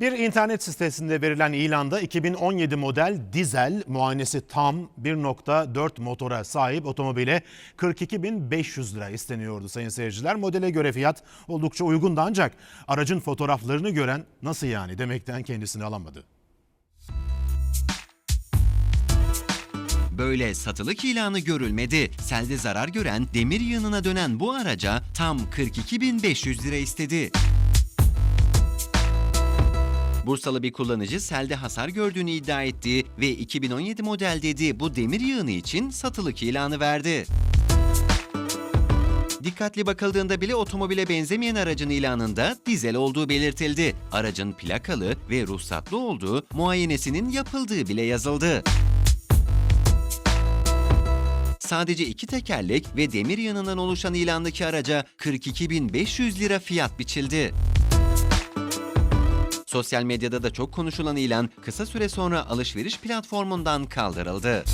Bir internet sitesinde verilen ilanda 2017 model dizel muayenesi tam 1.4 motora sahip otomobile 42.500 lira isteniyordu sayın seyirciler. Modele göre fiyat oldukça uygundu ancak aracın fotoğraflarını gören nasıl yani demekten kendisini alamadı. Böyle satılık ilanı görülmedi. Selde zarar gören demir yığınına dönen bu araca tam 42.500 lira istedi. Bursalı bir kullanıcı selde hasar gördüğünü iddia etti ve 2017 model dediği bu demir yığını için satılık ilanı verdi. Dikkatli bakıldığında bile otomobile benzemeyen aracın ilanında dizel olduğu belirtildi. Aracın plakalı ve ruhsatlı olduğu, muayenesinin yapıldığı bile yazıldı. Sadece iki tekerlek ve demir yanından oluşan ilandaki araca 42.500 lira fiyat biçildi. Sosyal medyada da çok konuşulan ilan kısa süre sonra alışveriş platformundan kaldırıldı.